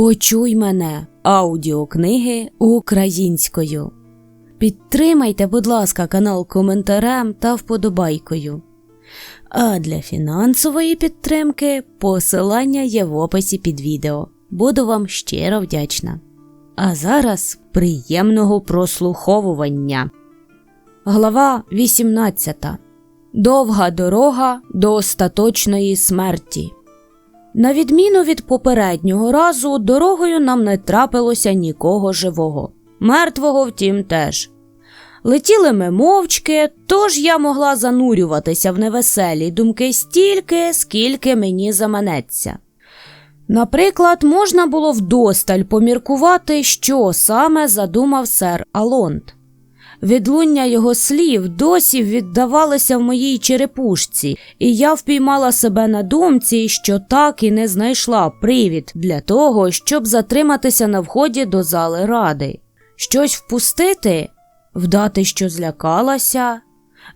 Почуй мене аудіокниги українською. Підтримайте, будь ласка, канал коментарем та вподобайкою. А для фінансової підтримки посилання є в описі під відео. Буду вам щиро вдячна. А зараз приємного прослуховування. Глава 18. Довга дорога до остаточної смерті. На відміну від попереднього разу, дорогою нам не трапилося нікого живого. Мертвого, втім, теж. Летіли ми мовчки, тож я могла занурюватися в невеселі думки стільки, скільки мені заманеться. Наприклад, можна було вдосталь поміркувати, що саме задумав сер Алонд. Відлуння його слів досі віддавалося в моїй черепушці, і я впіймала себе на думці, що так і не знайшла привід для того, щоб затриматися на вході до зали ради. Щось впустити, вдати, що злякалася.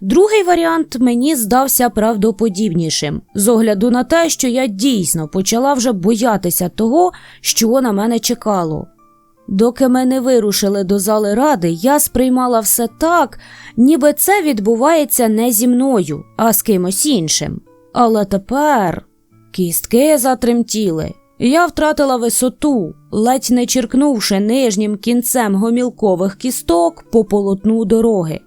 Другий варіант мені здався правдоподібнішим, з огляду на те, що я дійсно почала вже боятися того, що на мене чекало. Доки ми не вирушили до зали ради, я сприймала все так, ніби це відбувається не зі мною, а з кимось іншим. Але тепер кістки затремтіли. Я втратила висоту, ледь не черкнувши нижнім кінцем гомілкових кісток по полотну дороги.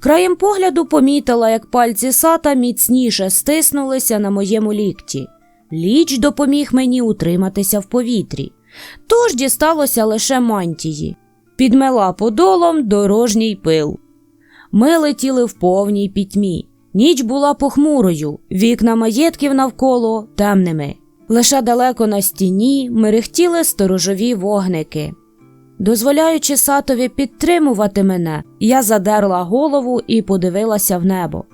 Краєм погляду помітила, як пальці сата міцніше стиснулися на моєму лікті. Ліч допоміг мені утриматися в повітрі. Тож дісталося лише мантії, підмела подолом дорожній пил. Ми летіли в повній пітьмі. Ніч була похмурою, вікна маєтків навколо темними. Лише далеко на стіні мерехтіли сторожові вогники. Дозволяючи сатові підтримувати мене, я задерла голову і подивилася в небо.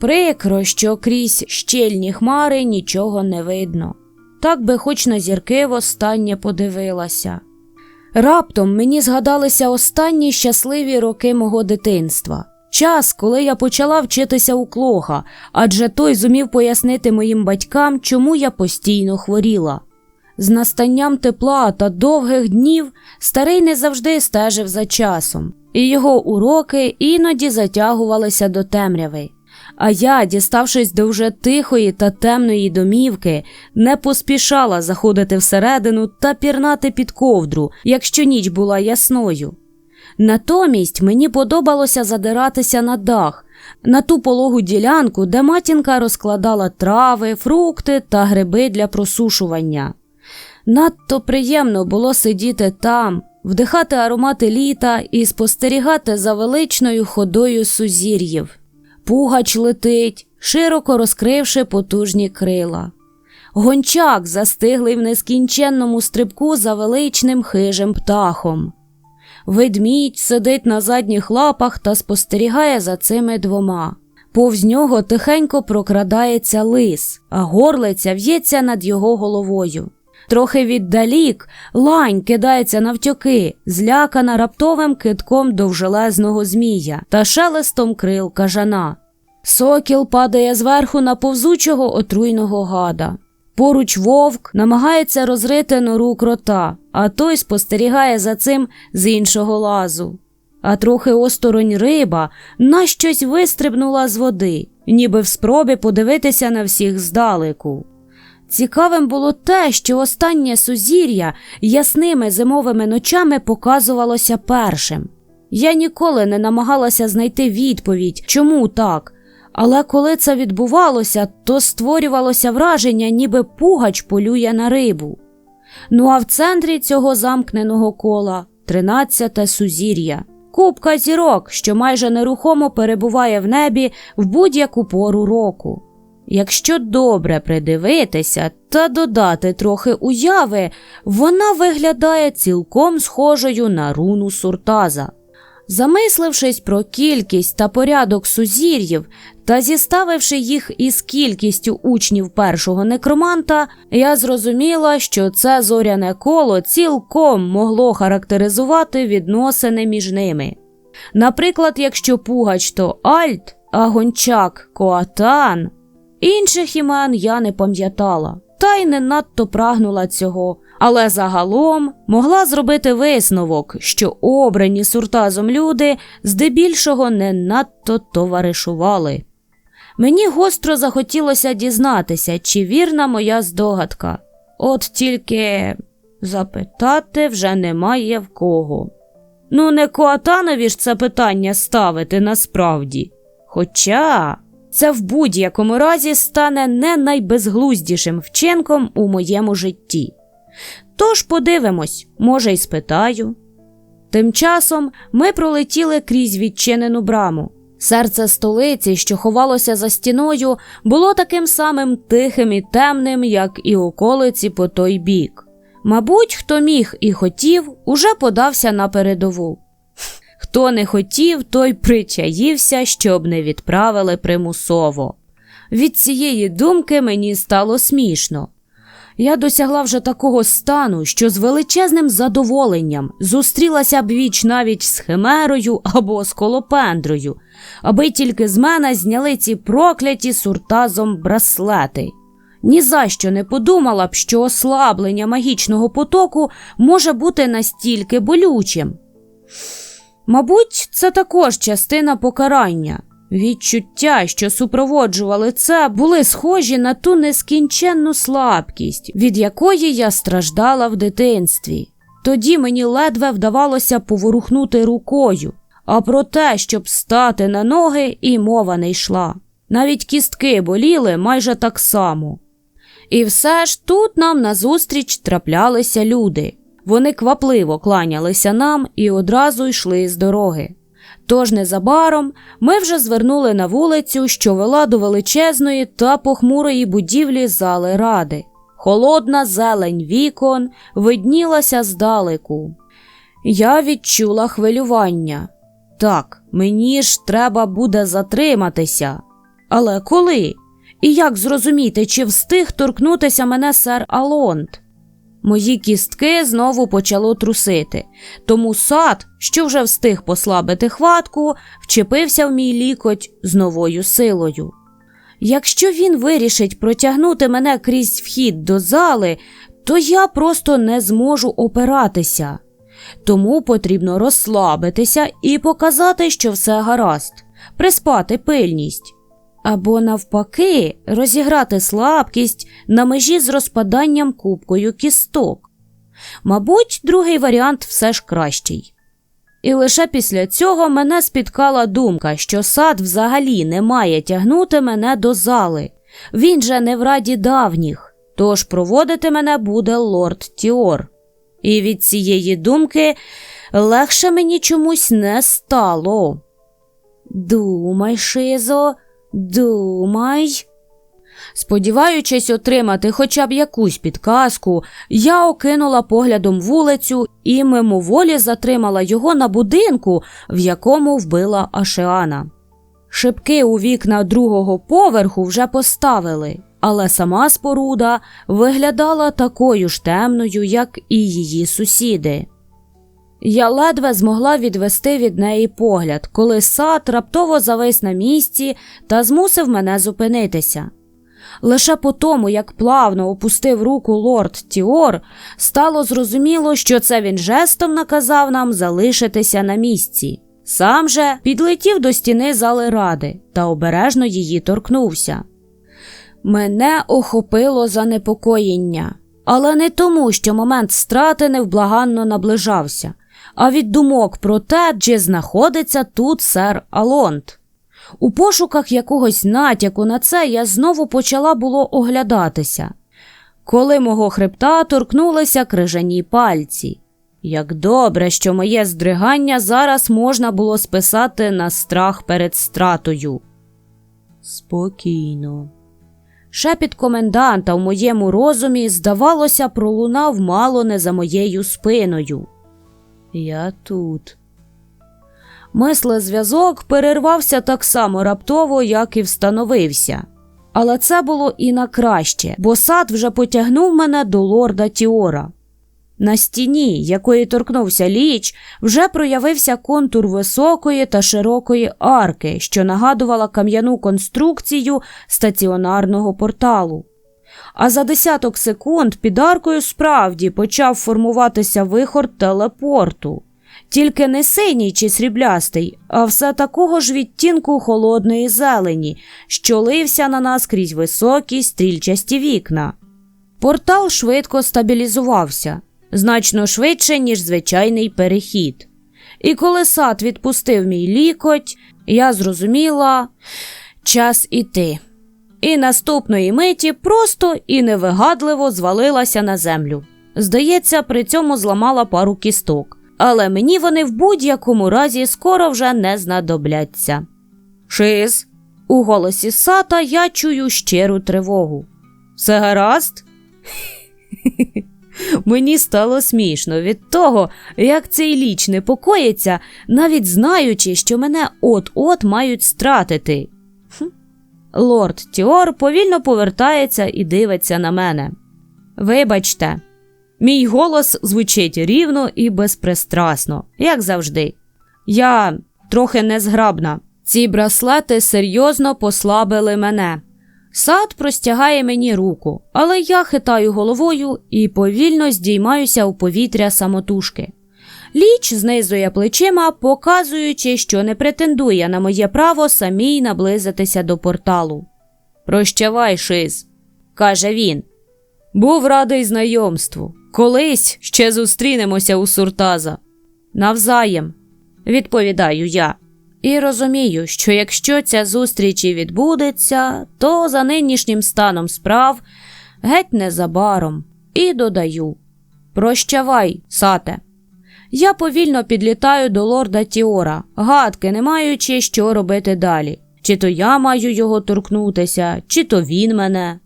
Прикро, що крізь щільні хмари нічого не видно. Так би хоч на зірки востаннє подивилася. Раптом мені згадалися останні щасливі роки мого дитинства. Час, коли я почала вчитися у клоха, адже той зумів пояснити моїм батькам, чому я постійно хворіла. З настанням тепла та довгих днів старий не завжди стежив за часом, і його уроки іноді затягувалися до темряви. А я, діставшись до вже тихої та темної домівки, не поспішала заходити всередину та пірнати під ковдру, якщо ніч була ясною. Натомість мені подобалося задиратися на дах, на ту пологу ділянку, де матінка розкладала трави, фрукти та гриби для просушування. Надто приємно було сидіти там, вдихати аромати літа і спостерігати за величною ходою сузір'їв. Пугач летить, широко розкривши потужні крила. Гончак застиглий в нескінченному стрибку за величним хижим птахом. Ведмідь сидить на задніх лапах та спостерігає за цими двома. Повз нього тихенько прокрадається лис, а горлиця в'ється над його головою. Трохи віддалік лань кидається навтьоки, злякана раптовим китком довжелезного змія та шелестом крил кажана. Сокіл падає зверху на повзучого отруйного гада. Поруч вовк намагається розрити нору крота, а той спостерігає за цим з іншого лазу. А трохи осторонь риба на щось вистрибнула з води, ніби в спробі подивитися на всіх здалеку. Цікавим було те, що останнє сузір'я ясними зимовими ночами показувалося першим. Я ніколи не намагалася знайти відповідь, чому так, але коли це відбувалося, то створювалося враження, ніби пугач полює на рибу. Ну а в центрі цього замкненого кола тринадцяте сузір'я, купка зірок, що майже нерухомо перебуває в небі в будь-яку пору року. Якщо добре придивитися та додати трохи уяви, вона виглядає цілком схожою на руну суртаза. Замислившись про кількість та порядок сузір'їв та зіставивши їх із кількістю учнів першого некроманта, я зрозуміла, що це зоряне коло цілком могло характеризувати відносини між ними. Наприклад, якщо пугач то Альт, а гончак Коатан. Інших імен я не пам'ятала, та й не надто прагнула цього, але загалом могла зробити висновок, що обрані суртазом люди здебільшого не надто товаришували. Мені гостро захотілося дізнатися, чи вірна моя здогадка. От тільки запитати вже немає в кого. Ну, не Коатанові ж це питання ставити насправді. Хоча це в будь-якому разі стане не найбезглуздішим вчинком у моєму житті. Тож подивимось, може, й спитаю. Тим часом ми пролетіли крізь відчинену браму. Серце столиці, що ховалося за стіною, було таким самим тихим і темним, як і околиці по той бік. Мабуть, хто міг і хотів, уже подався на передову. Хто не хотів, той причаївся, щоб не відправили примусово. Від цієї думки мені стало смішно. Я досягла вже такого стану, що з величезним задоволенням зустрілася б віч навіть з химерою або з колопендрою, аби тільки з мене зняли ці прокляті суртазом браслети. Ні за що не подумала б, що ослаблення магічного потоку може бути настільки болючим. Мабуть, це також частина покарання. Відчуття, що супроводжували це, були схожі на ту нескінченну слабкість, від якої я страждала в дитинстві. Тоді мені ледве вдавалося поворухнути рукою, а про те, щоб стати на ноги, і мова не йшла. Навіть кістки боліли майже так само. І все ж тут нам назустріч траплялися люди. Вони квапливо кланялися нам і одразу йшли з дороги. Тож незабаром ми вже звернули на вулицю, що вела до величезної та похмурої будівлі зали ради. Холодна зелень вікон виднілася здалеку. Я відчула хвилювання. Так, мені ж треба буде затриматися. Але коли? І як зрозуміти, чи встиг торкнутися мене сер Алонд? Мої кістки знову почало трусити, тому сад, що вже встиг послабити хватку, вчепився в мій лікоть з новою силою. Якщо він вирішить протягнути мене крізь вхід до зали, то я просто не зможу опиратися. Тому потрібно розслабитися і показати, що все гаразд, приспати пильність. Або, навпаки, розіграти слабкість на межі з розпаданням кубкою кісток. Мабуть, другий варіант все ж кращий. І лише після цього мене спіткала думка, що сад взагалі не має тягнути мене до зали. Він же не в раді давніх, тож проводити мене буде лорд Тіор. І від цієї думки легше мені чомусь не стало. Думай, Шизо. Думай. Сподіваючись отримати хоча б якусь підказку, я окинула поглядом вулицю і мимоволі затримала його на будинку, в якому вбила Ашеана. Шибки у вікна другого поверху вже поставили, але сама споруда виглядала такою ж темною, як і її сусіди. Я ледве змогла відвести від неї погляд, коли сад раптово завис на місці та змусив мене зупинитися. Лише по тому, як плавно опустив руку лорд Тіор, стало зрозуміло, що це він жестом наказав нам залишитися на місці. Сам же підлетів до стіни зали ради та обережно її торкнувся. Мене охопило занепокоєння, але не тому, що момент страти невблаганно наближався а від думок про те, чи знаходиться тут сер Алонд. У пошуках якогось натяку на це я знову почала було оглядатися, коли мого хребта торкнулися крижані пальці. Як добре, що моє здригання зараз можна було списати на страх перед стратою. Спокійно. Шепіт коменданта в моєму розумі, здавалося, пролунав мало не за моєю спиною. Я тут. Мисле зв'язок перервався так само раптово, як і встановився. Але це було і на краще, бо сад вже потягнув мене до лорда Тіора. На стіні, якої торкнувся ліч, вже проявився контур високої та широкої арки, що нагадувала кам'яну конструкцію стаціонарного порталу. А за десяток секунд під аркою справді почав формуватися вихор телепорту. Тільки не синій чи сріблястий, а все такого ж відтінку холодної зелені, що лився на нас крізь високі стрільчасті вікна. Портал швидко стабілізувався, значно швидше, ніж звичайний перехід. І коли сад відпустив мій лікоть, я зрозуміла час іти. І наступної миті просто і невигадливо звалилася на землю. Здається, при цьому зламала пару кісток, але мені вони в будь-якому разі скоро вже не знадобляться. Шиз, у голосі сата я чую щиру тривогу. Все гаразд? Мені стало смішно від того, як цей ліч непокоїться, навіть знаючи, що мене от-от мають стратити. Лорд Тіор повільно повертається і дивиться на мене. Вибачте, мій голос звучить рівно і безпристрасно, як завжди. Я трохи незграбна. Ці браслети серйозно послабили мене. Сад простягає мені руку, але я хитаю головою і повільно здіймаюся у повітря самотужки. Ліч знизує плечима, показуючи, що не претендує на моє право самій наблизитися до порталу. Прощавай, Шиз, каже він. Був радий знайомству. Колись ще зустрінемося у Суртаза. Навзаєм, відповідаю я. І розумію, що якщо ця зустріч і відбудеться, то за нинішнім станом справ геть незабаром. І додаю Прощавай, сате. Я повільно підлітаю до лорда Тіора, гадки не маючи, що робити далі. Чи то я маю його торкнутися, чи то він мене.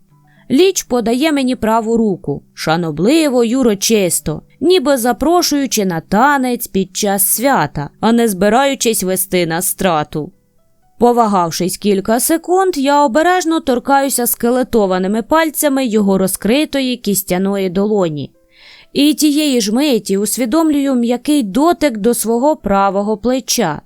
Ліч подає мені праву руку, шанобливо й урочисто, ніби запрошуючи на танець під час свята, а не збираючись вести на страту. Повагавшись кілька секунд, я обережно торкаюся скелетованими пальцями його розкритої кістяної долоні. І тієї ж миті усвідомлюю м'який дотик до свого правого плеча.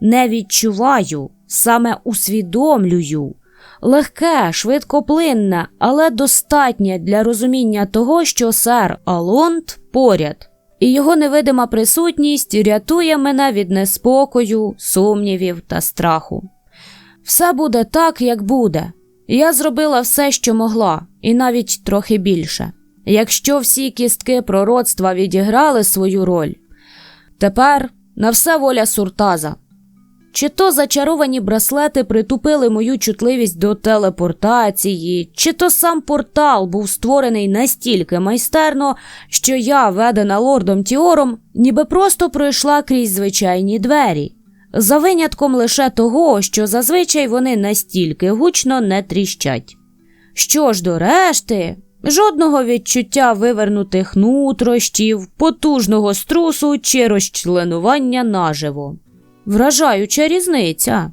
Не відчуваю, саме усвідомлюю. Легке, швидкоплинне, але достатнє для розуміння того, що сер Алонт поряд, і його невидима присутність рятує мене від неспокою, сумнівів та страху. Все буде так, як буде. Я зробила все, що могла, і навіть трохи більше. Якщо всі кістки пророцтва відіграли свою роль, тепер на все воля Суртаза. Чи то зачаровані браслети притупили мою чутливість до телепортації, чи то сам портал був створений настільки майстерно, що я, ведена лордом Тіором, ніби просто пройшла крізь звичайні двері, за винятком лише того, що зазвичай вони настільки гучно не тріщать. Що ж до решти, жодного відчуття вивернутих нутрощів, потужного струсу чи розчленування наживо. Вражаюча різниця.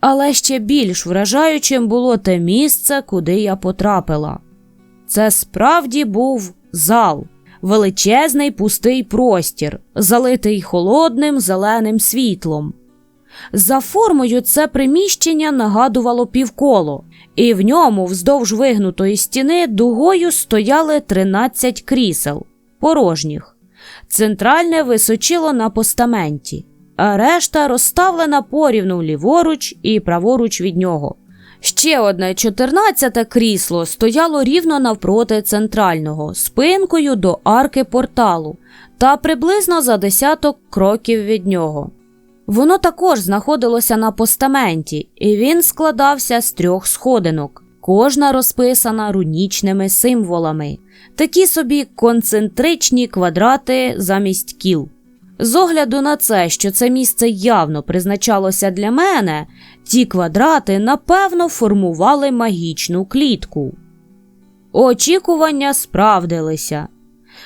Але ще більш вражаючим було те місце, куди я потрапила. Це справді був зал, величезний пустий простір, залитий холодним зеленим світлом. За формою це приміщення нагадувало півколо, і в ньому вздовж вигнутої стіни дугою стояли 13 крісел, порожніх. Центральне височило на постаменті а решта розставлена порівну ліворуч і праворуч від нього. Ще одне чотирнадцяте крісло стояло рівно навпроти центрального, спинкою до арки порталу та приблизно за десяток кроків від нього. Воно також знаходилося на постаменті, і він складався з трьох сходинок, кожна розписана рунічними символами, такі собі концентричні квадрати замість кіл. З огляду на це, що це місце явно призначалося для мене, ті квадрати напевно формували магічну клітку. Очікування справдилися.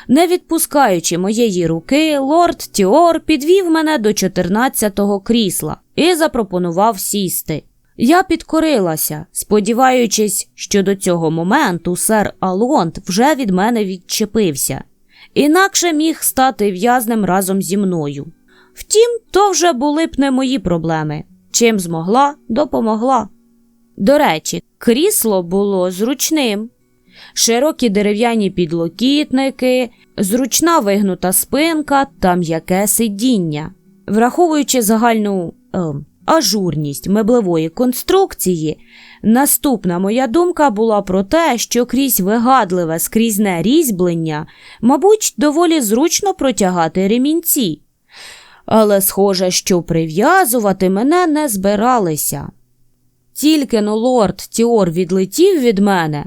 Не відпускаючи моєї руки, лорд Тіор підвів мене до 14-го крісла і запропонував сісти. Я підкорилася, сподіваючись, що до цього моменту сер Алонт вже від мене відчепився інакше міг стати в'язнем разом зі мною. Втім, то вже були б не мої проблеми. Чим змогла, допомогла. До речі, крісло було зручним. Широкі дерев'яні підлокітники, зручна вигнута спинка та м'яке сидіння. Враховуючи загальну е, ажурність меблевої конструкції, наступна моя думка була про те, що крізь вигадливе скрізне різьблення, мабуть, доволі зручно протягати ремінці. Але схоже, що прив'язувати мене не збиралися. Тільки но лорд Тіор відлетів від мене,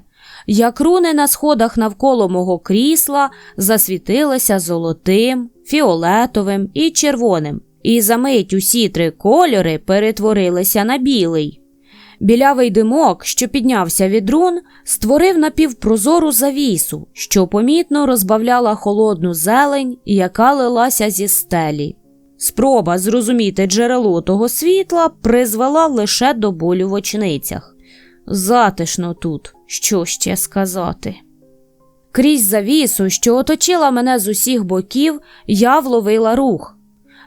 як руни на сходах навколо мого крісла засвітилися золотим, фіолетовим і червоним, і за мить усі три кольори перетворилися на білий. Білявий димок, що піднявся від рун, створив напівпрозору завісу, що помітно розбавляла холодну зелень, яка лилася зі стелі. Спроба зрозуміти джерело того світла призвела лише до болю в очницях. Затишно тут, що ще сказати. Крізь завісу, що оточила мене з усіх боків, я вловила рух.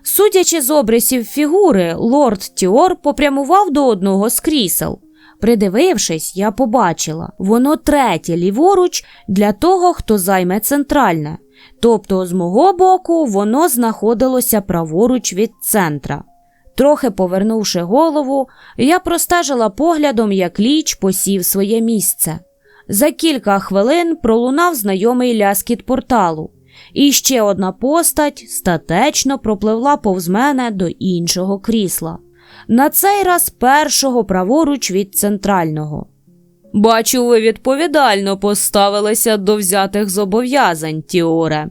Судячи з обрисів фігури, лорд Тіор попрямував до одного з крісел. Придивившись, я побачила воно третє ліворуч для того, хто займе центральне. Тобто, з мого боку, воно знаходилося праворуч від центра. Трохи повернувши голову, я простежила поглядом, як ліч посів своє місце. За кілька хвилин пролунав знайомий ляскіт порталу, і ще одна постать статечно пропливла повз мене до іншого крісла. На цей раз першого праворуч від центрального. Бачу, ви відповідально поставилися до взятих зобов'язань, Тіоре.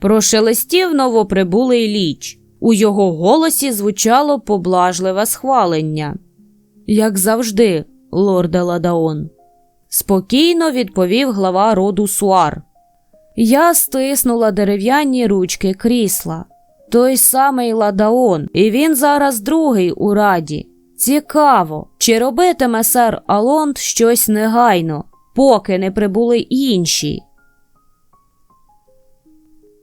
Прошелестів новоприбулий ліч. У його голосі звучало поблажливе схвалення. Як завжди, лорде Ладаон, спокійно відповів глава роду Суар. Я стиснула дерев'яні ручки крісла. Той самий Ладаон, і він зараз другий у раді. Цікаво, чи робитиме сер Алонд щось негайно, поки не прибули інші.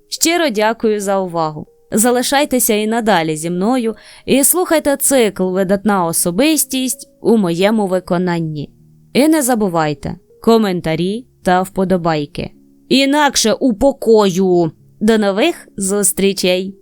Щиро дякую за увагу. Залишайтеся і надалі зі мною і слухайте цикл Видатна особистість у моєму виконанні. І не забувайте коментарі та вподобайки. Інакше у покою. До нових зустрічей!